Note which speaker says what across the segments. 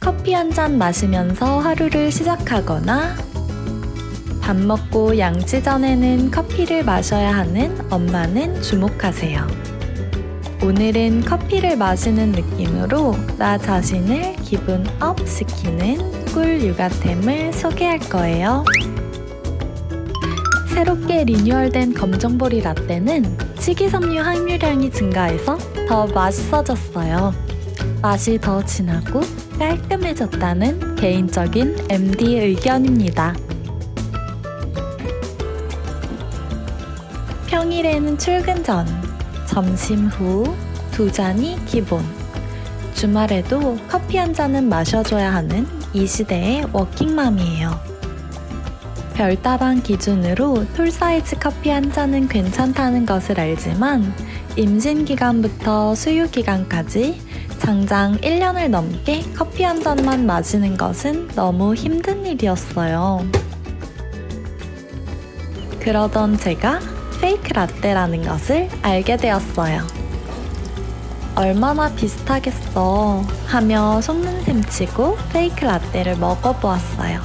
Speaker 1: 커피 한 잔 마시면서 하루를 시작하거나 밥 먹고 양치 전에는 커피를 마셔야 하는 엄마는 주목하세요. 오늘은 커피를 마시는 느낌으로 나 자신을 기분 업 시키는 꿀 육아템을 소개할 거예요. 새롭게 리뉴얼된 검정보리 라떼는 식이섬유 함유량이 증가해서 더 맛있어졌어요. 맛이 더 진하고 깔끔해졌다는 개인적인 MD 의견입니다. 평일에는 출근 전, 점심 후 두 잔이 기본. 주말에도 커피 한 잔은 마셔줘야 하는 이 시대의 워킹맘이에요. 별다방 기준으로 톨 사이즈 커피 한 잔은 괜찮다는 것을 알지만 임신 기간부터 수유 기간까지 장장 1년을 넘게 커피 한 잔만 마시는 것은 너무 힘든 일이었어요. 그러던 제가 페이크 라떼라는 것을 알게 되었어요. 얼마나 비슷하겠어 하며 속는 셈 치고 페이크 라떼를 먹어보았어요.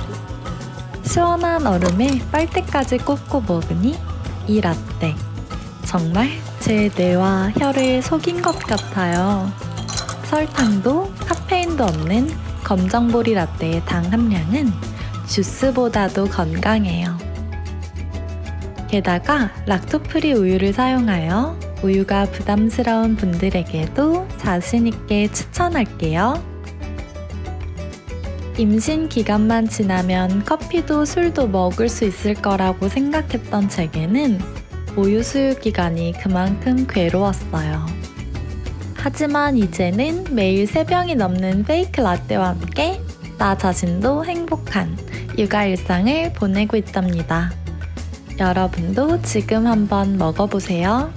Speaker 1: 시원한 얼음에 빨대까지 꽂고 먹으니 이 라떼 정말 제 뇌와 혀를 속인 것 같아요. 설탕도 카페인도 없는 검정보리 라떼의 당 함량은 주스보다도 건강해요. 게다가 락토프리 우유를 사용하여 우유가 부담스러운 분들에게도 자신있게 추천할게요. 임신 기간만 지나면 커피도 술도 먹을 수 있을 거라고 생각했던 제게는 모유 수유 기간이 그만큼 괴로웠어요. 하지만 이제는 매일 3병이 넘는 페이크 라떼와 함께 나 자신도 행복한 육아 일상을 보내고 있답니다. 여러분도 지금 한번 먹어보세요.